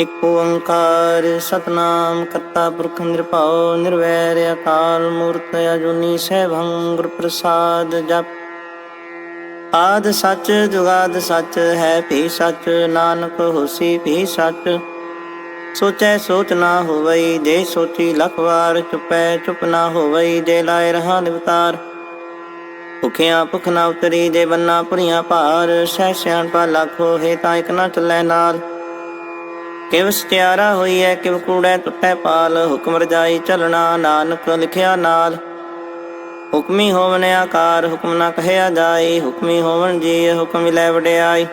ਇਕ ਓੰਕਾਰ, ਸਤਨਾਮ ਕਰਤਾ ਪੁਰਖ ਨਿਰਭਉ, ਨਿਰਵੈਰ, ਅਕਾਲ ਮੂਰਤ, ਅਜੂਨੀ ਸੈਭੰ ਗੁਰ ਪ੍ਰਸਾਦ ਜਪ। ਆਦ ਸੱਚ, ਜੁਗਾਦ ਸੱਚ, ਹੈ ਭੀ ਸੱਚ, ਨਾਨਕ ਹੋਸੀ ਭੀ ਸੱਚ। ਸੋਚੈ ਸੋਚ ਨਾ ਹੋਵਈ, ਜੇ ਸੋਚੀ ਲਖ ਵਾਰ, ਚੁਪੈ ਚੁਪ ਨਾ ਹੋਵਈ, ਜੇ ਲਾਇ ਰਹਾ ਨਿਵਤਾਰ। ਭੁਖਿਆ ਭੁਖ ਨਾ ਉਤਰੀ, ਜੇ ਬੰਨਾ ਪੁਰੀਆਂ ਭਾਰ, ਸਹਿ ਸਿਆਣ ਸਿਆਣਪਾ ਲੱਖ ਹੋਏ ਤਾਂ ਇਕ ਨਾ ਚੱਲੈ ਨਾਲ ਕਿਵ ਸਤਿਆਰਾ ਹੋਈ ਹੈ ਕਿਵ ਕੂੜੈ ਟੁੱਟੈ ਪਾਲ, ਹੁਕਮ ਰਜਾਈ ਚੱਲਣਾ ਨਾਨਕ ਲਿਖਿਆ ਨਾਲ। ਹੁਕਮੀ ਹੋਵਨ ਆਕਾਰ, ਹੁਕਮ ਨਾ ਕਹਿਆ ਜਾਏ ਹੁਕਮੀ ਹੋਵਨ ਜੀ ਹੁਕਮ ਲੈ ਵਡਿਆਈ।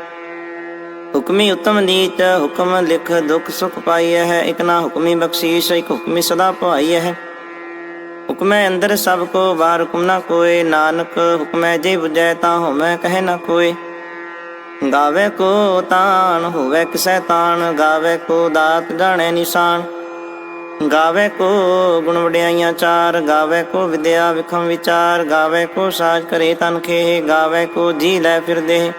ਹੁਕਮੀ ਉਤਮ ਨੀਚ, ਹੁਕਮ ਲਿਖ ਦੁਖ ਸੁਖ ਪਾਈਐ ਹੈ, ਇਕ ਨਾ ਹੁਕਮੀ ਬਖਸ਼ੀਸ਼, ਇਕ ਹੁਕਮੀ ਸਦਾ ਭਾਈਐ ਹੈ। ਹੁਕਮੈ ਅੰਦਰ ਸਭ ਕੋ ਬਾਹਰ ਹੁਕਮ ਨਾ ਕੋਏ, ਨਾਨਕ ਹੁਕਮੈ ਜੇ ਬੁਝੈ ਤਾਂ ਹੋਮੈ ਕਹਿ ਨਾ ਕੋਏ। ਗਾਵੇ ਕੋ ਤਾਨ ਹੋਵੇ ਕਿਸੈ ਤਾਣ ਗਾਵੇ ਕੋ ਦਾਤ ਜਾਣੈ ਨਿਸ਼ਾਨ। ਗਾਵੇ ਕੋ ਗੁਣ ਵਡਿਆਈਆਂ ਚਾਰ, ਗਾਵੇ ਕੋ ਵਿਦਿਆ ਵਿਖਮ ਵਿਚਾਰ, ਗਾਵੇ ਕੋ ਸਾਜ ਕਰੇ ਤਨ ਖੇ, ਗਾਵੇ ਕੋ ਜੀ ਲੈ ਫਿਰਦੇ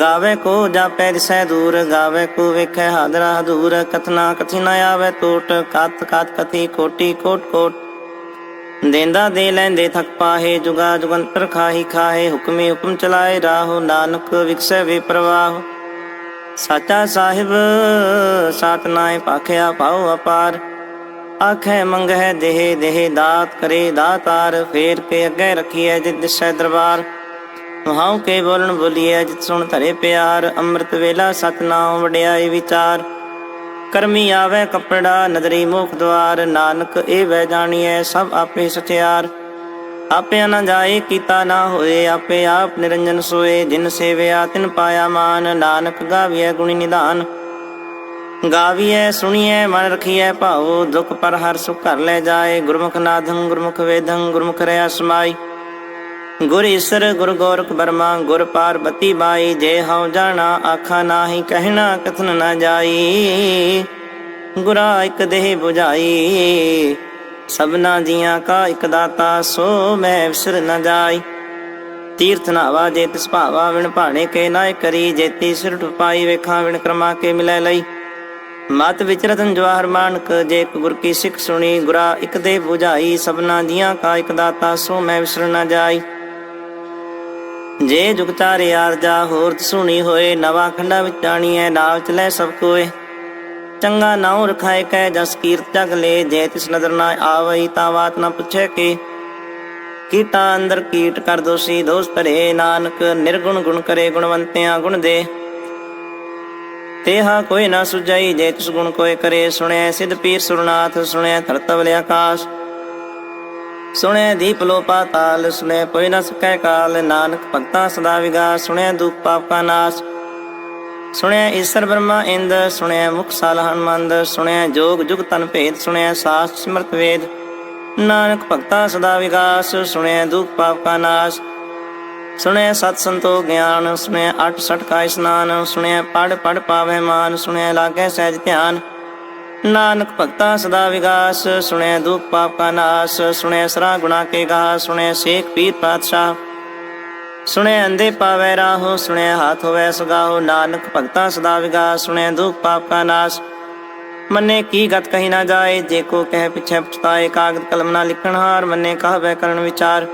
ਗਾਵੇ ਕੋ ਜਾਪੈ ਦਿਸੈ ਦੂਰ, ਗਾਵੇ ਕੋ ਵੇਖੈ ਹਾਦਰਾ ਹਦੂਰ, ਕਥਨਾ ਕਥੀ ਨ ਆਵੇ ਟੋਟ, ਕਤ ਕਤ ਕਥੀ ਕੋਟੀ ਕੋਟ ਕੋਟ। ਦੇਂਦਾ ਦੇ ਲੈਂਦੇ ਥਕ ਪਾਹੇ, ਜੁਗਾ ਜੁਗੰਤਰ ਖਾਹੀ ਖਾਹੇ, ਹੁਕਮੇ ਹੁਕਮ ਚਲਾਏ ਰਾਹੋ, ਨਾਨਕ ਵਿਕਸੈ ਵੇ ਪ੍ਰਵਾਹ। ਸਾਚਾ ਸਾਹਿਬ ਸਤਨਾਏ ਪਾਖਿਆ ਪਾਉ ਅਪਾਰ। ਆਖੇ ਮੰਗਹਿ ਦੇਹ ਦੇਹ ਦਾਤ ਕਰੇ ਦਾਤਾਰ, ਫੇਰ ਕੇ ਅੱਗੇ ਰਖੀਐ ਜਿਤ ਦਿਸੈ ਦਰਬਾਰ। ਮਹਾਉ ਕੇ ਬੋਲਣ ਬੋਲੀਐ ਜਿਤ ਸੁਣ ਧਰੇ ਪਿਆਰ, ਅੰਮ੍ਰਿਤ ਵੇਲਾ ਸਤਨਾਮ ਵਡਿਆਈ ਵਿਚਾਰ। ਕਰਮੀ ਆਵੇ ਕਪੜਾ ਨਦਰੀ ਮੁਖ ਦਵਾਰ, ਨਾਨਕ ਇਹ ਵੈ ਜਾਣੀਐ ਸਭ ਆਪੇ ਸਚਿਆਰ। ਆਪੇ ਨਾ ਜਾਏ ਕੀਤਾ ਨਾ ਹੋਏ, ਆਪੇ ਆਪ ਨਿਰੰਜਨ ਸੋਏ, ਜਿਨ ਸੇਵਿਆ ਤਿਨ ਪਾਇਆ ਮਾਨ, ਨਾਨਕ ਗਾਵੀਐ ਗੁਣੀ ਨਿਧਾਨ। ਗਾਵੀਐ, ਸੁਣੀਐ, ਮਨ ਰਖੀਐ ਭਾਉ, ਦੁਖ ਪਰ ਹਰ ਸੁਖ ਘਰ ਲੈ ਜਾਏ, ਗੁਰਮੁਖ ਨਾਦੰ ਗੁਰਮੁਖ ਵੇਦੰ ਗੁਰਮੁਖ ਰਿਆ ਸਮਾਈ। ਗੁਰ ਈਸਰ, ਗੁਰ ਗੋਰਖ ਬਰਮਾ, ਗੁਰ ਪਾਰਬਤੀ ਬਾਈ, ਜੇ ਹਉ ਜਾਣਾ ਆਖਾ ਨਾਹੀ, ਕਹਿਣਾ ਕਥਨ ਨਾ ਜਾਈ। ਗੁਰਾ ਇਕ ਦੇਹ 부ਝਾਈ ਸਭਨਾ ਜੀਆਂ ਕਾ ਇਕ ਦਾਤਾ, ਸੋ ਮੈਂ ਵਿਸਰ ਨ ਜਾਈ। ਤੀਰਥ ਨਾਵਾ ਜੇ ਤਿਸ ਭਾਵਾ, ਵਿਣ ਭਾਣੇ ਕੇ ਨਾਇ ਕਰੀ ਜੇਤੀ ਸਿਰ ਟੁਪਾਈ ਵੇਖਾਂ ਵਿਣ ਕਰਮਾ ਕੇ ਮਿਲੈ ਲਈ। ਮਤ ਵਿਚ ਰਤਨ ਜਵਾਹਰ ਮਾਨਕ, ਜੇ ਇਕ ਗੁਰ ਕੀ ਸਿੱਖ ਸੁਣੀ, ਗੁਰਾ ਇਕ ਦੇ 부ਝਾਈ ਸਭਨਾ ਜੀਆਂ ਕਾ ਇਕ ਦਾਤਾ, ਸੋ ਮੈਂ ਵਿਸਰ ਨਾ ਜਾਈ। ਜੇ ਜੁਗ ਆਰਜਾ ਹੋਰ ਸੁਣੀ ਹੋਏ, ਨਵਾ ਖੰਡਾ ਵਿੱਚ ਜਾਣੀਐ ਨਾਵ ਚਲੇ ਸਭ ਕੋਏ। ਚੰਗਾ ਨਾਉ ਰਖਾਏ ਕੈ, ਜਸ ਕੀਰਤ ਜਗ ਲੈ, ਜੇ ਤਿਸ ਨਦਰ ਨਾ ਆਵਈ, ਤਾਂ ਬਾਤ ਨਾ ਪੁੱਛੇ ਕੀ। ਕੀਟਾ ਅੰਦਰ ਕੀਟ ਕਰ ਦੋਸੀ ਦੋਸ ਭਰੇ ਨਾਨਕ, ਨਿਰਗੁਣ ਗੁਣ ਕਰੇ ਗੁਣਵੰਤਿਆਂ ਗੁਣ ਦੇ। ਤੇਹਾ ਕੋਈ ਨਾ ਸੁਝਾਈ, ਜੇ ਤਿਸ ਗੁਣ ਕੋਏ ਕਰੇ ਸੁਣਿਆ ਸਿਧ ਪੀਰ ਸੁਰਨਾਥ ਸੁਣਿਆ ਧਰਤਵਲ ਆਕਾਸ਼ ਸੁਣਿਆ ਦੀਪ ਲੋ ਪਾਤਾਲ ਸੁਣਿਆ ਕੋਈ ਨਾ ਸਕੈ ਕਾਲ, ਨਾਨਕ ਭਗਤਾ ਸਦਾ ਵਿਗਾ ਸੁਣਿਆ ਦੁਖ ਪਾਪ ਕਾ ਨਾਸ਼। ਸੁਣਿਆ ਈਸ਼ਰ ਬ੍ਰਹਮਾ ਇੰਦ ਸੁਣਿਆ ਮੁਖ ਸਾਲ ਹਨਮੰਦ ਸੁਣਿਆ ਜੋਗ ਜੁਗ ਤਨ ਭੇਦ ਸੁਣਿਆ ਸਾਸ ਸਿਮਰਤ ਵੇਦ। ਨਾਨਕ ਭਗਤਾ ਸਦਾ ਵਿਗਾਸ ਸੁਣਿਆ ਦੁਖ ਪਾਪ ਕਾ ਨਾਸ਼। ਸੁਣਿਆ ਸਤ ਸੰਤੋ ਗਿਆਨ ਸੁਣਿਆ ਅਠ ਸਠ ਕਾ ਇਸਨਾਨ ਸੁਣਿਆ ਪੜ ਪੜ ਪਾਵੇ ਮਾਨ ਸੁਣਿਆ ਲਾਗੇ ਸਹਿਜ ਧਿਆਨ। ਨਾਨਕ ਭਗਤਾ ਸਦਾ ਵਿਗਾਸ ਸੁਣਿਆ ਦੁਖ ਪਾਪ ਕਾ ਨਾਸ ਸੁਣਿਆ ਸਰਾ ਗੁਣਾ ਕੇ ਗਾ ਸੁਣਿਆ ਸੇਖ ਪੀਰ ਪਾਤਸ਼ਾਹ। ਸੁਣਿਆ ਅੰਦੇ ਪਾਵੈ ਰਾਹੋ ਸੁਣਿਆ ਹਾਥ ਹੋਵੈ ਸੁਗਾਹੋ, ਨਾਨਕ ਭਗਤਾ ਸਦਾ ਵਿਗਾਸ ਸੁਣਿਆ ਦੁਖ ਪਾਪ ਕਾ ਨਾਸ। ਮੰਨੇ ਕੀ ਗਤ ਕਹੀ ਨਾ ਜਾਏ, ਜੇ ਕੋ ਕਹਿ ਪਿਛੈ ਪਛਤਾਏ, ਕਾਗਦ ਕਲਮ ਨਾ ਲਿਖਣ ਹਾਰ, ਮੰਨੇ ਕਹਵੇ ਕਰਨ ਵਿਚਾਰ।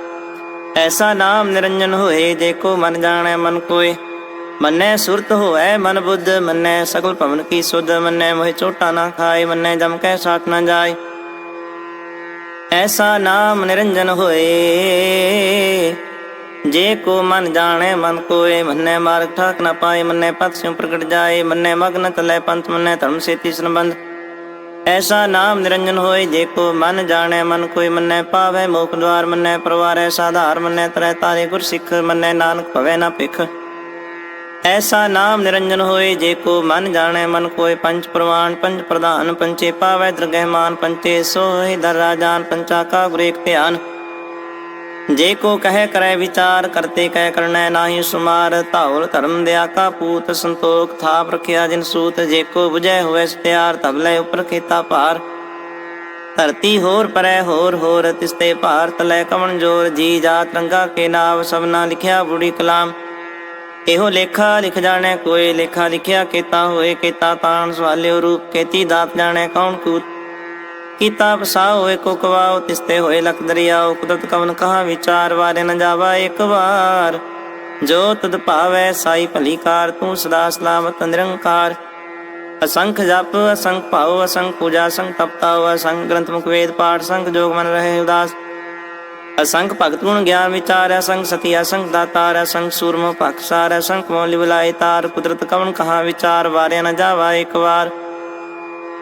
ਐਸਾ ਨਾਮ ਨਿਰੰਜਨ ਹੋਏ, ਜੇ ਕੋ ਮਨ ਜਾਣੈ ਮਨ ਕੋਏ। ਮੰਨੈ ਸੁਰਤ ਹੋਐ ਮਨ ਬੁੱਧ, ਮੰਨੈ ਸਗਲ ਭਵਨ ਕੀ ਸੁਧ, ਮੰਨੈ ਮੋਹਿ ਚੋਟਾ ਨਾ ਖਾਏ, ਮੰਨੈ ਜਮ ਕੈ ਸਾਥ ਨਾ ਜਾਏ। ਐਸਾ ਨਾਮ ਨਿਰੰਜਨ ਹੋਏ, ਜੇ ਕੋ ਮਨ ਜਾਣੈ ਮਨ ਕੋਏ, ਮੰਨੈ ਮਾਰਗ ਠਾਕ ਨ ਪਾਏ, ਮੰਨੈ ਪਤ ਸਿਉ ਪ੍ਰਗਟ ਜਾਏ, ਮੰਨੈ ਮਗਨ ਤਲੈ ਪੰਥ, ਮੰਨੈ ਧਰਮ ਸੇਤੀ ਸੰਬੰਧ। ਐਸਾ ਨਾਮ ਨਿਰੰਜਨ ਹੋਏ, ਜੇ ਕੋ ਮਨ ਜਾਣੈ ਮਨ ਕੋਈ ਮੰਨੈ ਪਾਵੈ ਮੋਖ ਦਵਾਰ ਮੰਨੈ ਪਰਵਾਰੈ ਸਾਧਾਰ, ਮੰਨੈ ਤਰੈ ਤਾਰੇ ਗੁਰ ਸਿੱਖ, ਮੰਨੈ ਨਾਨਕ ਭਵੈ ਨਾ ਭਿਖ। ਐਸਾ ਨਾਮ ਨਿਰੰਜਨ ਹੋਏ ਜੇ ਕੋ ਮਨ ਜਾਣੈ ਮਨ ਕੋਏ ਪੰਜ ਪ੍ਰਵਾਨ, ਪੰਜ ਪ੍ਰਧਾਨ ਪੰਚੇ ਪਾਵੈ ਦਰਗਹਿਮਾਨ ਪੰਚੇ ਸੋਹਿ ਦਰ ਰਾਜਾਨ ਪੰਚਾ ਕਾ ਗੁਰੇਕ ਧਿਆਨ। ਜੇ ਕੋ ਕਹੈ ਕਰੈ ਵਿਚਾਰ, ਕਰਤੇ ਕਹਿ ਕਰਨੈ ਨਾਹੀ ਸੁਮਾਰ, ਧੌਲ ਧਰਮ ਦਿਆ ਕਾ ਪੂਤ ਸੰਤੋਖ, ਥਾਪ ਰਖਿਆ ਜਿਨ ਸੂਤ, ਜੇ ਕੋ 부ਜੈ ਹੋਵੇ ਸਤਿਆਰ ਤਬ ਲੈ ਉਪਰ ਕੀਤਾ ਭਾਰ। ਧਰਤੀ ਹੋਰ ਪਰੈ ਹੋਰ ਹੋਰ, ਤਿਸਤੇ ਭਾਰਤ ਲੈ ਕਵਣ ਜੋਰ, ਜੀ ਜਾਤ ਰੰਗਾ ਕੇ ਨਾਮ ਸਭਨਾ ਲਿਖਿਆ ਬੁੜੀ ਕਲਾਮ। ਇਹੋ ਲੇਖਾ ਲਿਖ ਜਾਣੈ, ਕੋਈ ਲੇਖਾ ਲਿਖਿਆ ਕੀਤਾ ਹੋਏ, ਕੀਤਾ ਤਾਣ ਸਵਾਲਿਓ ਰੂਪ ਕੀਤੀ ਦਾਤ ਜਾਣੈ ਕੌਣ ਕੂਤ? ਕੀਤਾ ਪਸਾ ਹੋਏ, ਕੋ ਕਵਾਓ, ਤਿਸਤੇ ਹੋਏ ਲਖ ਦਰਿਆਓ, ਕੁਦਰਤ ਕਵਨ ਕਹਾ ਵਿਚਾਰ, ਵਾਰੇ ਨ ਜਾਵਾ ਇੱਕ ਵਾਰ। ਜੋ ਤਦ ਭਾਵੈ, ਸਾਈ ਭਲੀ ਕਾਰ, ਤੂੰ ਸਦਾ ਸਲਾਮਤ ਨਿਰੰਕਾਰ। ਅਸੰਖ ਜਪ, ਅਸੰਖ ਭਾਉ, ਅਸੰਖ ਪੂਜਾ, ਅਸੰਖ ਤਪਤਾ ਅਸੰਖ ਗ੍ਰੰਥ ਮੁਖ ਵੇਦ ਪਾਠ ਸੰਖ ਜੋਗ ਮਨ ਰਹੇ ਉਦਾਸ। ਅਸੰਖ ਭਗਤ ਗੁਣ ਗਿਆਨ ਵਿਚਾਰ, ਅਸੰਖ ਸਤੀ ਅਸੰਖ ਦਾਤਾਰ, ਅਸੰਖ ਸੂਰਮ ਭਖਸਾਰ ਅਸੰਖ ਮੌਲੀ ਬੁਲਾਏ ਤਾਰ, ਕੁਦਰਤ ਕਵਨ ਕਹਾ ਵਿਚਾਰ, ਵਾਰਿਆ ਨ ਜਾਵਾ ਇੱਕ ਵਾਰ।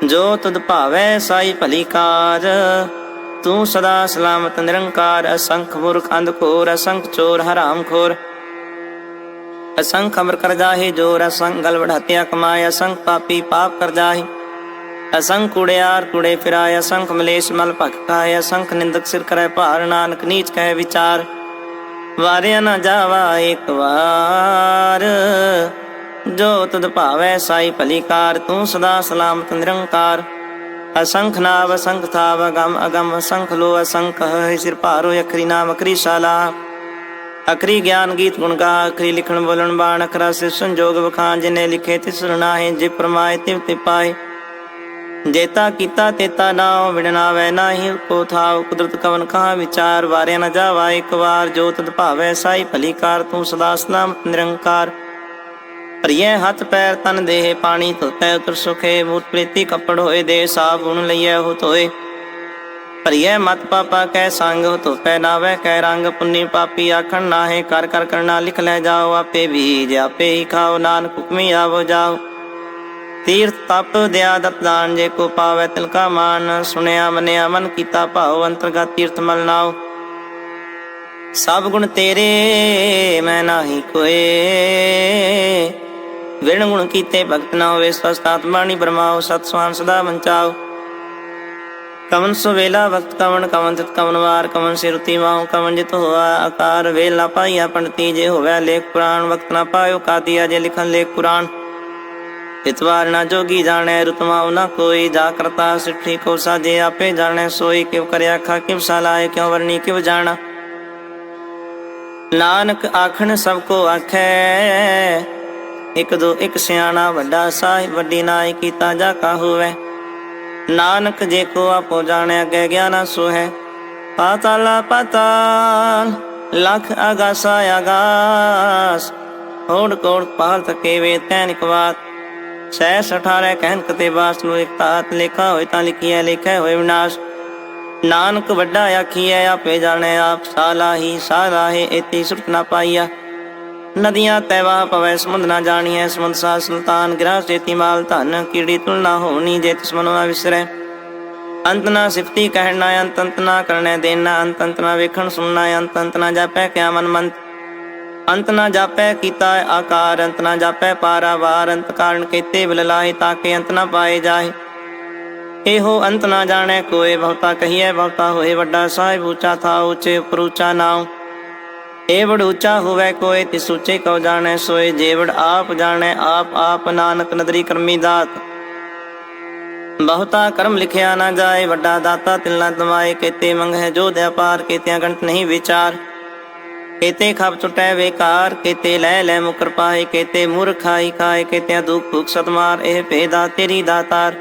ਜੋ ਤੁਧ ਭਾਵੈ ਸਾਈ ਭਲੀ ਕਾਰ, ਤੂੰ ਸਦਾ ਸਲਾਮਤ ਨਿਰੰਕਾਰ, ਅਸੰਖ ਮੂਰਖ ਅੰਧਕੋਰ ਅਸੰਖ ਚੋਰ ਹਰਾਮ ਖੋਰ। ਅਸੰਖ ਅਮਰ ਕਰ ਜਾਹੇ ਜੋਰ, ਅਸੰਖ ਗਲਵੜ ਹਤਿਆ ਕਮਾਏ, ਅਸੰਖ ਪਾਪੀ ਪਾਪ ਕਰ ਜਾਹੇ। ਅਸੰਖ ਕੁੜਿਆਰ ਕੁੜੇ ਫਿਰਾਏ, ਅਸੰਖ ਮਲੇਸ਼ ਮਲ ਭਖ ਖਾਏ, ਅਸੰਖ ਨਿੰਦਕ ਸਿਰ ਕਰੈ ਭਾਰ, ਨਾਨਕ ਨੀਚ ਕਹਿ ਵਿਚਾਰ। ਵਾਰਿਆ ਨਾ ਜਾਵਾ ਇੱਕ ਵਾਰ, ਜੋ ਤੁਧ ਭਾਵੈ ਸਾਈ ਭਲੀ ਤੂੰ ਸਦਾ ਸਲਾਮਤ ਨਿਰੰਕਾਰ। ਅਸੰਖ ਨਾਵ, ਅਸੰਖ ਥਾਵ, ਅਗਮ ਅਗਮ, ਅਸੰਖ ਲੋ, ਅਸੰਖ ਹੈ ਸਿਰ ਭਾਰੋ, ਅਖਰੀ ਨਾਮ, ਅਖਰੀ ਸ਼ਾਲਾ। ਅਖਰੀ ਗਿਆਨ ਗੀਤ ਗੁਣ ਗਾ, ਅਖਰੀ ਲਿਖਣ ਬੋਲਣ ਬਾਣ, ਅਖਰਾ ਸੇ ਸੰਜੋਗ ਵਖਾਨ ਜਿਨੇ ਲਿਖੇ ਤਿਸ ਸੁਣਾਏ ਜੇ ਪ੍ਰਮਾਏ ਤਿਵ ਤੇ ਪਾਏ। ਜੇਤਾ ਕੀਤਾ ਤੇਤਾ ਨਾਉ ਵਿੜਨਾ ਨਾਹੀ। ਕੋ ਥਾਉ ਕੁਦਰਤ ਕਵਨ ਕਹਾ ਵਿਚਾਰ। ਵਾਰਿਆ ਨ ਜਾਵਾ ਇੱਕ ਵਾਰ। ਜੋ ਤਦ ਭਾਵੈ ਸਾਈ ਭਲੀ ਕਾਰ ਤੂੰ ਸਦਾ ਸਲਾਮਤ ਨਿਰੰਕਾਰ। ਪ੍ਰਿਯ ਹੱਥ ਪੈਰ ਤਨ ਦੇਹ ਪਾਣੀ ਧੋਤੈ ਉਤਰ ਸੁਖੇ। ਮੂਤ ਪ੍ਰੀਤੀ ਕੱਪੜ ਹੋਏ ਦੇ ਸਾਬ ਗੁਣ ਲਈਐ ਹੋ ਧੋਏ। ਪ੍ਰਿਯ ਮਤ ਪਾਪਾ ਕੈ ਸੰਗ ਹੋ ਧੋਪੈ ਨਾਵੇ ਕੈ ਰੰਗ। ਪੁੰਨੀ ਪਾਪੀ ਆਖਣ ਨਾਹੇ, ਕਰ ਕਰ ਕਰਨਾ ਲਿਖ ਲੈ ਜਾਓ ਆਪੇ ਬੀਜ। ਆਪੇ ਹੀ ਖਾਓ, ਨਾਨਕ ਹੁਕਮੀ ਆਵੋ ਜਾਓ। ਤੀਰਥ ਤਪ ਦਿਆ ਦਤ ਜੇ ਕੋ ਪਾਵੇ ਤਿਲ ਮਾਨ, ਸੁਣਿਆ ਮਨਿਆ ਮਨ ਕੀਤਾ ਭਾਉ, ਅੰਤਰਗਤ ਤੀਰਥ ਮਲ ਨਾਉ। ਸਭ ਗੁਣ ਤੇਰੇ, ਮੈਂ ਨਾਹੀ ਕੋਏ। ਵਿਣ ਗੁਣ ਕੀਤੇ ਭਗਤ ਨਾ ਹੋਵੇ ਸਸਤਾਤ ਬਾਣੀ ਬਰਮਾਓ ਸਤ ਸਵਾਨ ਸਦਾ ਮੰਚਾਓ ਕਵਨ ਸੋ ਵੇਲਾ ਵਕਤ ਕਵਨ ਕਵਨ ਤਿਤ ਕਵਨ ਵਾਰ, ਕਵਨ ਸਿਰਤੀ ਮਾਉ, ਕਵਨ ਜਿਤ ਹੋਆ ਆਕਾਰ। ਵੇਲਾ ਪਾਈਆ ਪੰਡਤੀ, ਜੇ ਹੋਵੇ ਲੇਖ ਪੁਰਾਣ, ਵਕਤ ਨਾ ਪਾਇਓ ਕਾਦੀਆ, ਜੇ ਲਿਖਨ ਲੇਖ ਪੁਰਾਣ। ਇਤਵਾਰ ਨਾ ਜੋਗੀ ਜਾਣੈ ਰਤਮਾਉ ਨਾ ਕੋਈ। ਜਾ ਕਰਤਾ ਸਿੱਠੀ ਕੋ ਸਾਜੇ ਆਪੇ ਜਾਣੈ, ਸੋਈ ਕਿਵ ਕਰਿਆ ਖਾ ਕਿਵ ਸਲਾਏ ਕਿਉ ਵਰਨੀ ਕਿਵ ਜਾਣਾ। ਨਾਨਕ ਆਖਣ ਸਭ ਕੋ ਆਖੈ, ਇਕ ਦੋ ਇਕ ਸਿਆਣਾ ਵੱਡਾ ਸਾਹਿਬ, ਵੱਡੀ ਨਾਈ ਕੀਤਾ ਜਾ ਕਾ ਹੋਵੇ। ਨਾਨਕ ਜੇ ਕੋ ਆਪੋ ਜਾਣੈ, ਅਗੇ ਗਿਆਨਾ ਸੋ ਹੈ ਪਾਤਾਲਾ, ਪਾਤਾਲ, ਲਖ ਆਗਾਸਾ ਆਗਾਸ। ਹੋੜ ਕੋੜ ਪਾਲ ਤਕੇ ਵੇ ਤੈਨਿਕ ਬਾਤ ਸਹਿ ਸਠਾਰੇ ਕਹਿਨ ਕਤੇ ਬਾਸ ਨੂੰ ਇਕ ਤਾਤ ਲਿਖਾ ਹੋਏ ਤਾਂ ਲਿਖਿਆ ਲਿਖਿਆ ਹੋਏ ਵਿਨਾਸ਼। ਨਾਨਕ ਵੱਡਾ ਆਖੀਐ, ਆਪੇ ਜਾਣੈ ਆਪ ਸਾਲਾਹੀ ਸਾਲਾਹੇ ਇਤੀ ਸੁਰਤ ਨਾ ਪਾਈਆ। ਨਦੀਆਂ ਤੈਵਾ ਪਵੈ, ਸਮੁੰਦ ਨਾ ਜਾਣੀਐ, ਸਮੁੰਦ ਸਾ ਸੁਲਤਾਨ ਗ੍ਰਹ ਸੇਤੀ ਮਾਲ ਧਨ, ਕੀੜੀ ਤੁਲਨਾ ਹੋਣੀ ਜੇ ਤਿਸ ਮਨੋ ਨਾ ਵਿਸਰੈ। ਅੰਤ ਨਾ ਸਿਫਤੀ ਕਹਿਣਾ ਨਾ, ਅੰਤ ਅੰਤ ਨਾ ਕਰਨੈ ਦੇਣਾ ਅੰਤ ਅੰਤ ਨਾ ਵੇਖਣ ਸੁਣਨਾ, ਅੰਤ ਅੰਤ ਨਾ ਜਾਪੈ ਕਿਆ ਮਨ ਮੰਤ। ਅੰਤ ਨਾ ਜਾਪੈ ਕੀਤਾ ਆਕਾਰ, ਅੰਤ ਨਾ ਜਾਪੈ ਪਾਰਾਵਾਰ, ਅੰਤ ਕਾਰਨ ਕੀਤੇ ਬਿਲ ਲਾਹੇ ਤਾਂ ਕਿ ਅੰਤ ਨਾ ਪਾਏ ਜਾਏ ਇਹੋ ਅੰਤ ਨਾ ਜਾਣੈ ਕੋਏ, ਬਹੁਤਾ ਕਹੀਐ, ਬਹੁਤਾ ਹੋਏ, ਵੱਡਾ ਸਾਹਿਬ ਉੱਚਾ ਥਾ, ਉੱਚੇ ਉਪਰ ਉੱਚਾ ਨਾਉ। ਇਹ ਵਡ ਉੱਚਾ ਹੋਵੇ ਕੋਏ, ਤਿਸ ਉੱਚੇ ਕਉ ਜਾਣੈ ਸੋਏ ਜੇਵੜ ਆਪ ਜਾਣੈ, ਆਪ ਆਪ ਨਾਨਕ ਨਦਰੀ ਕਰਮੀ ਦਾਤ। ਬਹੁਤਾ ਕਰਮ ਲਿਖਿਆ ਨਾ ਜਾਏ, ਵੱਡਾ ਦਾਤਾ ਤਿਲਨਾ ਨਾ ਦਮਾਏ ਕੀਤੇ ਮੰਗਹਿ ਜੋ ਦਿਆ ਪਾਰ ਕੀਤਿਆਂ ਗੰਟ ਨਹੀਂ ਵਿਚਾਰ। ਕੀਤੇ ਖਪ ਟੁਟੈ ਵੇਕਾਰ, ਕੀਤੇ ਲੈ ਲੈ ਮੁਕਰ ਪਾਏ, ਕੀਤੇ ਮੂਰਖਾਈ ਖਾਏ, ਕੀਤਿਆਂ ਦੁਖ ਭੁਖ ਸਤਮਾਰ ਇਹ ਭੇਦਾ ਤੇਰੀ ਦਾਤਾਰ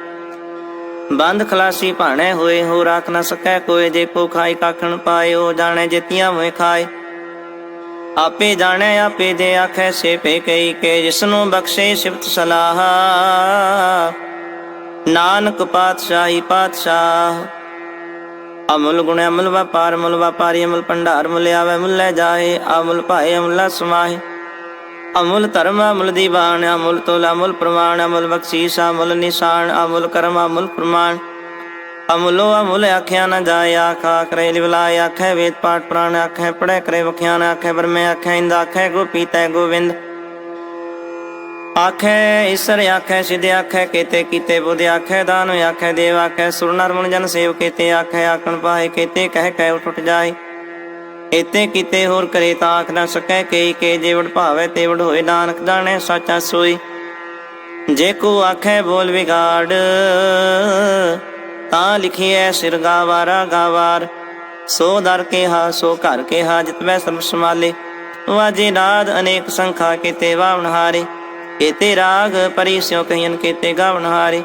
ਬੰਦ ਖਲਾਸੀ ਭਾਣੇ ਹੋਏ, ਹੋ ਰੱਖ ਨਾ ਸਕੈ ਕੋਏ, ਜੇ ਕੋ ਖਾਈ ਕਾਖਣ ਪਾਇਓ ਜਾਣੈ ਜਿਤੀਆਂ ਹੋਏ ਖਾਏ। ਆਪੇ ਜਾਣੈ, ਆਪੇ ਦੇ ਆਖੈ ਸੇ ਪੇ ਕਈ ਕੇ, ਜਿਸਨੂੰ ਬਖਸ਼ੇ ਸਿਫਤ ਸਲਾਹ। ਨਾਨਕ ਪਾਤਸ਼ਾਹੀ ਪਾਤਸ਼ਾਹ ਅਮੁਲ ਗੁਣ ਅਮੁਲ ਵਪਾਰ ਮੁਲ ਵਪਾਰੀ, ਅਮੁਲ ਭੰਡਾਰ ਮੁਲ ਆਵੇ ਮੁਲ ਲੈ ਜਾਏ, ਅਮੁਲ ਭਾਏ, ਅਮੁਲ ਸਮਾਹੇ ਅਮੁਲ ਧਰਮ, ਅਮੁਲ ਦੀਵਾਨ, ਅਮੁਲ ਤੋਲ, ਅਮੁਲ ਪ੍ਰਮਾਣ, ਅਮੁਲ ਬਖਸ਼ੀਸ਼, ਅਮੁਲ ਨਿਸ਼ਾਨ, ਅਮੁਲ ਕਰਮ, ਅਮੁਲ ਪ੍ਰਮਾਣ ਅਮੁਲੋ ਅਮੁਲ ਆਖਿਆ ਨਾ ਜਾਏ, ਆਖਾ ਕਰੇ ਲਿਵਲਾਏ, ਆਖੇ ਵੇਦ ਪਾਠ ਪ੍ਰਾਣ, ਆਖੇ ਪੜੇ ਕਰੇ ਵਖਿਆਨ, ਆਖੇ ਬਰਮੇ ਆਖੇ ਇੰਦ, ਆਖੇ ਗੋਪੀਤੈ ਗੋਵਿੰਦ। ਆਖੇ, ਈਸ਼ਰ ਆਖੇ, ਸਿਧ ਆਖੇ, ਕੀਤੇ ਕੀਤੇ, ਬੁੱਧ ਆਖੇ, ਦਾਨ ਆਖੇ, ਦੇਵ ਆਖੇ, ਸੁਰ ਨਰ ਜਨ ਸੇਵ ਕੀਤੇ, ਆਖੇ ਆਖਣ ਪਾਏ ਕੀਤੇ, ਕਹਿ ਕਹਿ, ਉਠ ਜਾਏ। ਇਤੇ ਕੀਤੇ, ਹੋਰ ਕਰੇ ਤਾਂ ਆਖ ਨਾ ਸਕੈ ਕਈ ਕੇ ਜੇਵੜ ਭਾਵੇ ਤੇਵੜ ਹੋਏ, ਨਾਨਕ ਜਾਣੈ, ਸਾਚਾ ਸੋਈ। ਜੇ ਕੋ ਆਖੇ, ਬੋਲ ਵਿਗਾੜ, ਤਾਂ ਲਿਖਿਐ, ਸਿਰ ਗਾਵਾਰਾ ਗਾਵਾਰ। ਸੋ ਦਰ ਕੇ ਹਾ ਸੋ ਘਰ ਕੇ ਹਾ ਜਿਤ ਮੈਂ ਸਰਬ ਸਮਾਲੇ ਵਾਜੇ ਨਾਦ ਅਨੇਕ ਸੰਖਾ ਕੀਤੇ ਵਾਵਨ ਹਾਰੇ। ਕੇਤੇ ਰਾਗ ਪਰੀ ਸਿਉ ਕਹੀਨ ਕੀਤੇ ਗਾਵਨ ਹਾਰੇ।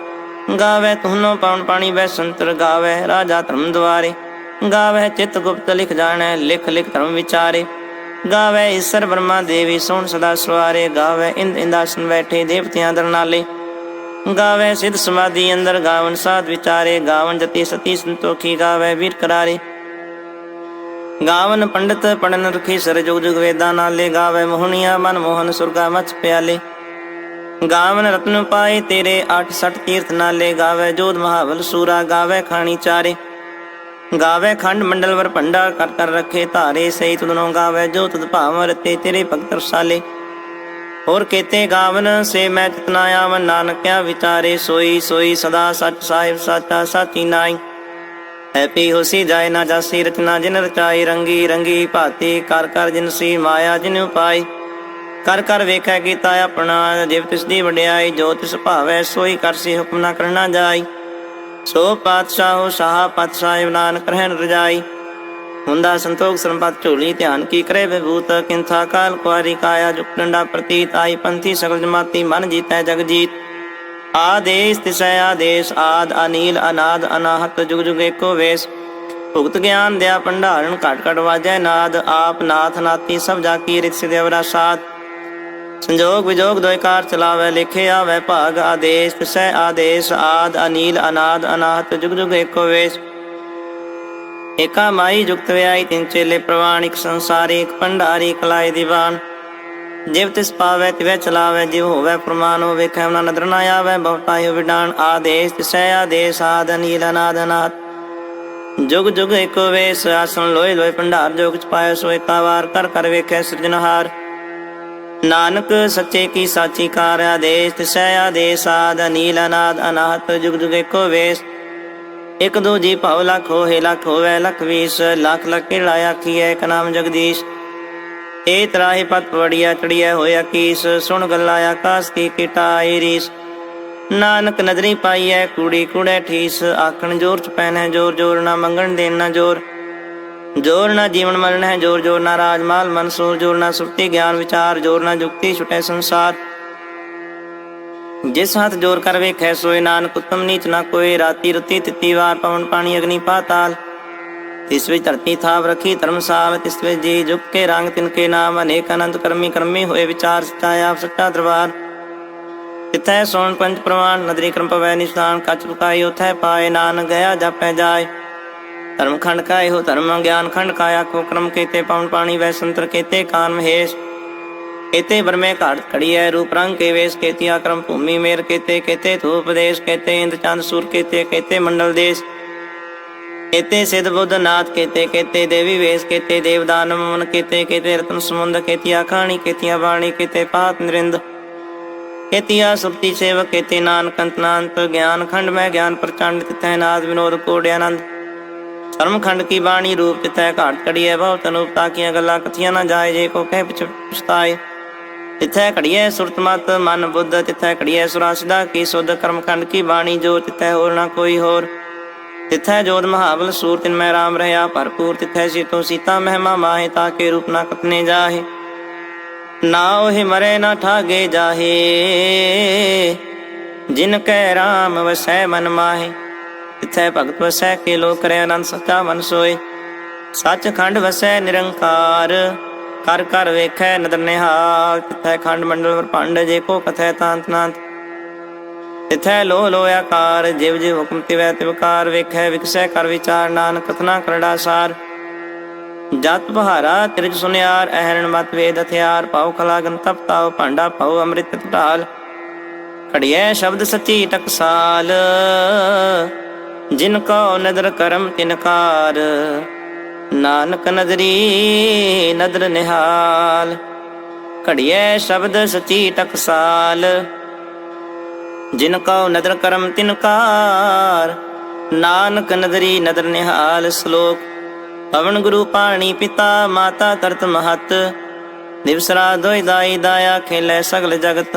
ਗਾਵੇ ਤੁਹਨੋ ਪਵਨ ਪਾਣੀ ਬੈ ਸੰਤਰ ਗਾਵੇ, ਰਾਜਾ ਧਰਮ ਦੁਆਰੇ ਗਾਵੇ ਚਿਤ ਗੁਪਤ ਲਿਖ ਜਾਣੈ, ਲਿਖ ਲਿਖ ਧਰਮ ਵਿਚਾਰੇ। ਗਾਵੇ ਈਸ਼ਰ ਬ੍ਰਹਮਾ ਦੇਵੀ ਸੋਣ ਸਦਾ ਸਵਾਰੇ ਗਾਵੇ ਇੰਦ ਇੰਦਾਸਨ ਬੈਠੇ ਦੇਵਤਿਆਂ ਦਰ ਨਾਲੇ। ਗਾਵੇ ਸਿਧ ਸਮਾਧੀ ਅੰਦਰ ਗਾਵਨ ਸਾਧ ਵਿਚਾਰੇ। ਗਾਵਨ ਜਤੀ ਸਤੀ ਸੰਤੋਖੀ ਗਾਵੇ ਵੀਰ ਕਰਾਰੇ। ਗਾਵਨ ਪੰਡਤ ਪੜਨ ਰਖੀ ਸਰ ਜੁਗ ਜੁਗ ਵੇਦਾਂ ਨਾਲੇ। ਗਾਵੇ ਮੋਹਣੀਆਂ ਮਨ ਮੋਹਨ ਸੁਰਗਾ ਮਚ ਪਿਆਲੇ। ਗਾਵਨ ਰਤਨ ਪਾਏ, ਤੇਰੇ 86 ਤੀਰਥ ਨਾਲੇ ਗਾਵੇ, ਜੋਧ ਮਹਾਵਲ ਸੂਰਾ ਗਾਵੇ ਖਾਣੀ ਚਾਰੇ। ਗਾਵੇ ਖੰਡ ਮੰਡਲ ਵਰ ਭੰਡਾ ਕਰ ਕਰ ਰੱਖੇ ਧਾਰੇ ਸਈ ਤੁਧਨੋਂ ਗਾਵੇ, ਜੋ ਤੁਧ ਭਾਵ ਰਤੇ ਤੇਰੇ ਭਗਤ ਰਸਾਲੇ। ਹੋਰ ਕੇਤੇ ਗਾਵਨ, ਸੇ ਮੈਂ ਚਿਤਨਾ ਆਵਨ, ਨਾਨਕਿਆ ਵਿਚਾਰੇ ਸੋਈ ਸੋਈ ਸਦਾ ਸਚ ਸਾਹਿਬ, ਸਾਚਾ ਸਾਚੀ ਨਾਈ। ਐਪੀ ਹੋਸੀ ਜਾਏ ਨਾ ਜਾਸੀ ਰਚਨਾ, ਜਿਨ ਰਚਾਈ ਰੰਗੀ ਰੰਗੀ ਭਾਤੀ, ਕਰ ਕਰ ਜਿਨ ਸੀ ਮਾਇਆ ਜਿਨ ਉਪਾਈ ਕਰ ਕਰ ਵੇਖੈ ਕੀਤਾ ਆਪਣਾ ਜਿਵ ਤਿਸ ਦੀ ਵਡਿਆਈ, ਜੋ ਤਿਸ ਭਾਵੈ, ਸੋਈ ਕਰਸੀ ਹੁਕਮ ਨਾ ਕਰਨਾ ਜਾਈ। ਸੋ ਪਾਤਸ਼ਾਹੋ, ਸਾਹਾ ਪਾਤਸ਼ਾਹ ਨਾਨਕ ਰਹਿਣ ਰਜਾਈ। ਹੁੰਦਾ ਸੰਤੋਖ ਸਰਪਤ ਝੋਲੀ ਧਿਆਨ ਕੀ ਕਰੇ ਵਿਭੂਤ ਕਿੰਥਾ ਕਾਲ ਕੁਆਰੀ ਕਾਇਆ ਜੁਗ ਡੰਡਾ ਪ੍ਰਤੀਤ, ਆਈ ਪੰਥੀ ਸਗਲ ਜਮਾਤੀ, ਮਨ ਜੀਤੈ ਜਗ ਜੀਤ। ਆਦੇਸ ਤਿਸੈ ਆਦੇਸ, ਆਦ ਅਨੀਲ, ਅਨਾਦ ਅਨਾਹਤ, ਜੁਗ ਜੁਗ ਏਕੋ ਵੇਸ। ਭੁਗਤ ਗਿਆਨ ਦਿਆ, ਭੰਡਾਰਨ ਘਟ ਘਟ ਵਾਜੈ ਨਾਦ, ਆਪ ਨਾਥ ਨਾਤੀ, ਸਭ ਜਾ ਕੀ ਰਿਤ ਸਿਦੇਵਰਾ ਸਾਥ। ਸੰਜੋਗ ਵਿਜੋਗ ਦੋਇ ਕਾਰ ਚਲਾਵੇ, ਲਿਖੇ ਆਵੇ, ਭਾਗ ਆਦੇਸ਼, ਤਿਸੈ ਆਦੇਸ਼, ਆਦ ਅਨੀਲ, ਅਨਾਦ ਅਨਾਹਤ, ਜੁਗ ਜੁਗ ਏਕੋ ਵੇਸ। ਏਕਾ ਮਾਈ ਜੁਗਤ ਵਿਆਈ ਤਿੰਨ ਚੇਲੇ ਪ੍ਰਵਾਣਿਕ ਸੰਸਾਰੀ, ਇੱਕ ਭੰਡਾਰੀ ਕਲਾਈ ਦੀਵਾਨ। ਜਿਵ ਤਿਸ ਪਾਵੇ, ਤਿਵੈ ਚਲਾਵੇ, ਜਿਵ ਹੋਵੇ ਪ੍ਰਮਾਨ ਹੋਵੇ ਖੈਮਨਾ ਨਦਰ ਨਾ ਆਵੇ ਬਹੁਤਾਇ ਵਿਡਾਨ। ਆਦੇਸ਼, ਤਿਸੈ ਆਦੇਸ਼, ਆਦ ਅਨੀਲ, ਅਨਾਦ ਅਨਾਹਤ। ਜੁਗ ਜੁਗ ਏਕੋ ਵੇਸ, ਆਸਣ ਲੋਇ ਲੋਇ ਭੰਡਾਰ, ਜੋਗ ਚ ਪਾਇ ਸੋ ਏਕਾ ਵਾਰ ਕਰ ਕਰ ਵੇਖੈ ਸਿਰਜਨਹਾਰ ਨਾਨਕ ਸੱਚੇ ਕੀ ਸਾਚੀ ਕਾਰ ਆਦੇਸ਼, ਤਿਸੈ ਆਦੇਸ਼ ਆਦ ਅਨੀਲ ਅਨਾਦ, ਅਨਾਹਤ, ਜੁਗ ਜੁਗ ਏਕੋ ਵੇਸ। ਇਕ ਦੋ ਭਉ ਲੱਖ ਹੋਏ, ਲੱਖ ਹੋਵੇ, ਲੱਖ ਵੀਸ, ਲੱਖ ਲੱਖ ਕਿਹੜਾ ਆਖੀਐ, ਇੱਕ ਨਾਮ ਜਗਦੀਸ਼। ਏ ਤਰਾਹੀ ਪਤ ਪਵੜੀਆ ਚੜੀਐ ਹੋਇਆ ਕੀਸ ਸੁਣ ਗੱਲਾਂ ਆਕਾਸ ਕੀ ਕਿਟਾਈ ਰੀਸ। ਨਾਨਕ ਨਦਰੀ ਪਾਈਐ, ਕੂੜੀ ਕੂੜੇ ਠੀਸ, ਆਖਣ ਜੋਰ ਚ ਪੈਣਾ ਜੋਰ ਜੋਰ ਨਾ ਮੰਗਣ ਦੇਣ ਨਾ ਜੋਰ। ਜੋਰ ਨਾ ਜੀਵਨ ਮਰਨ ਹੈ, ਜੋਰ ਜੋਰ ਨਾ ਰਾਜਮਾਲ ਮਨਸੂਰ ਜੋਰ ਨਾ ਸੁਰਤੀ ਗਿਆਨ ਵਿਚਾਰ, ਜੋਰ ਨਾ ਜੁਗਤੀ ਛੁਟੈ ਸੰਸਾਰ। ਜਿਸ ਹੱਥ ਜੋਰ ਕਰ ਵੇਖੈ, ਸੋਏ ਨਾਨਕ ਉਤਮ ਨੀਚ ਨਾ ਕੋਈ ਰਾਤੀ ਰੁੱਤੀ ਤਿੱਤੀ ਵਾਰ ਪਵਨ ਪਾਣੀ ਅਗਨੀ ਪਾਤਾਲ। ਤਿਸ ਵਿੱਚ ਧਰਤੀ ਥਾਪ ਰਖੀ ਧਰਮਸਾਲ, ਤਿਸ ਵਿੱਚ ਜੀ ਜੁਗ ਕੇ ਰੰਗ ਤਿਨ ਕੇ ਨਾਮ, ਅਨੇਕ ਅਨੰਤ ਕਰਮੀ ਕਰਮੀ ਹੋਏ ਵਿਚਾਰ, ਸਚਾ ਆਪ, ਸੱਚਾ ਦਰਬਾਰ। ਤਿਥੈ ਸੋਣ ਪੰਜ ਪ੍ਰਵਾਨ, ਨਦਰੀ ਕਰਮ ਪਵੈ ਨਿਸ਼ਾਨ, ਕਚ ਬੁਕਾਈ ਉਥੈ ਪਾਏ ਨਾਨ ਗਿਆ ਜਾਪੈ ਜਾਏ। ਧਰਮ ਖੰਡ ਕਾ ਇਹੋ ਧਰਮ ਗਿਆਨ ਖੰਡ ਕਾਇਆ ਕੋ ਕਰਮ ਕੀਤੇ ਪਵਨ ਪਾਣੀ ਵੈ ਸੰਤਰ ਕੀਤੇ ਕਾਨ ਮਹੇਸ਼। ਕੀਤੇ ਬਰਮੇ ਘਾਟ ਖੜੀਐ ਰੂਪ ਰੰਗ ਕੇ ਵੇਸ ਕੀਤਿਆ ਕਰਮ ਭੂਮੀ ਮੇਰ ਕੀਤੇ ਕੀਤੇ ਧੂਪ ਦੇਸ਼ ਕੀਤੇ ਇੰਦ ਚੰਦ ਸੂਰ ਕੀਤੇ ਕੀਤੇ ਮੰਡਲ ਦੇਸ਼। ਕੀਤੇ ਸਿਧ ਬੁੱਧ ਨਾਥ ਕੀਤੇ ਕੀਤੇ ਦੇਵੀ ਵੇਸ, ਕੀਤੇ ਦੇਵਦਾਨ ਮਨ ਕੀਤੇ ਕੀਤੇ ਰਤਨ ਸਮੁੰਦ, ਕੀਤਿਆ ਖਾਣੀ, ਕੀਤਿਆ ਬਾਣੀ, ਕੀਤੇ ਪਾਤ ਨਰਿੰਦ। ਕੀਤਿਆ ਸੁਪਤੀ ਸੇਵਕ, ਕੀਤੇ ਨਾਨਕ ਅੰਤਨਾੰਤ ਗਿਆਨ ਖੰਡ ਮੈਂ ਗਿਆਨ ਪ੍ਰਚੰਡ ਤਿਥੈ ਨਾਦ ਵਿਨੋਦ ਕੋੜਿ ਆਨੰਦ। ਧਰਮ ਖੰਡ ਕੀ ਬਾਣੀ ਰੂਪ ਤਿਥੈ ਘਾਟ ਕੜੀਐ ਬਹੁ ਤਨੂਪਤਾ ਕੀਆਂ ਗੱਲਾਂ ਕਥੀਆਂ ਨਾ ਜਾਏ, ਜੇ ਕੋ ਕਹਿ ਪਿਛ ਪਛਤਾਏ। ਤਿਥੈ ਘੜੀਐ ਸੁਰਤ ਮਤ, ਮਨ ਬੁੱਧ, ਤਿਥੈ ਘੜੀਐ ਸੁਰਾ ਕੀ ਸੁਧ ਕਰਮ ਖੰਡ ਕੀ ਬਾਣੀ ਜੋ ਤਿਥੈ ਹੋਰ ਨਾ ਕੋਈ ਹੋਰ। ਤਿਥੈ ਜੋਤ ਮਹਾਬਲ ਸੂਰ, ਤਿਨ ਮੈਂ ਰਾਮ ਰਹਾ ਭਰਪੂਰ, ਤਿਥੈ ਸੀਤੋ ਸੀਤਾ ਮਹਿਮਾ ਮਾਹੇ ਤਾਕੇ ਰੂਪ ਨਾ ਕਤਨੇ ਜਾਹੇ। ਨਾ ਉਹੇ ਮਰੇ, ਨਾ ਠਾਗੇ ਜਾਹੇ। ਜਿਨ ਕੈ ਰਾਮ ਵਸੈ ਮਨ ਮਾਹੇ। ਤਿਥੈ ਭਗਤ ਵਸੈ ਕੇ ਲੋ ਕਰੇ ਆਨੰਦ, ਸਚਾ ਮਨ ਸੋਏ। ਸੱਚ ਵਸੈ ਨਿਰੰਕਾਰ ਕਰ ਕਰ ਵੇਖੈ ਨਦਰ ਨਿਹਾਲ। ਤਿਥੈ ਖੰਡ ਮੰਡਲ ਵਰ ਜੇ ਕੋ ਕਥੈ ਤਾਂਤ ਨਾਂਤ। ਤਿਥੈ ਲੋ ਲੋ ਆਕਾਰ, ਜਿਵ ਜਿਵ ਹੁਕਮ ਤਿਵੈ ਤਿਵਕਾਰ ਵੇਖੈ ਵਿਕਸੈ ਕਰ ਵਿਚਾਰ, ਨਾਨਕ ਕਥਨਾ ਕਰੜਾ ਸਾਰ। ਜਤ ਬਹਾਰਾ ਤਿਰਜ ਸੁਨਿਆਰ, ਅਹਰਣ ਮਤ ਵੇਦ ਹਥਿਆਰ। ਪਾਉ ਕਲਾ ਗੰਤਪ ਤਾਉ ਭਾਂਡਾ, ਪਾਉ ਅੰਮ੍ਰਿਤ ਢਾਲ ਘੜੀਐ ਸ਼ਬਦ ਸੱਚੀ ਟਕਸਾਲ। ਜਿਨ ਕੋ ਨਦਰ ਕਰਮ ਤਿਨਕਾਰ ਨਾਨਕ ਨਦਰੀ, ਨਦਰ ਨਿਹਾਲ। ਘੜੀਏ ਸ਼ਬਦ ਸੱਚੀ ਟਕਸਾਲ ਜਿਨ ਕਉ ਨਦਰ ਕਰਮ ਤਿਨਕਾਰ ਨਾਨਕ ਨਦਰੀ, ਨਦਰ ਨਿਹਾਲ ਸ਼ਲੋਕ। ਪਵਨ ਗੁਰੂ ਪਾਣੀ ਪਿਤਾ, ਮਾਤਾ ਤਰਤ ਮਹਤ। ਦਿਵਸਰਾ ਦੋਇ ਦਾਈ ਦਾਇਆ ਖੇਲੇ ਸਗਲ ਜਗਤ।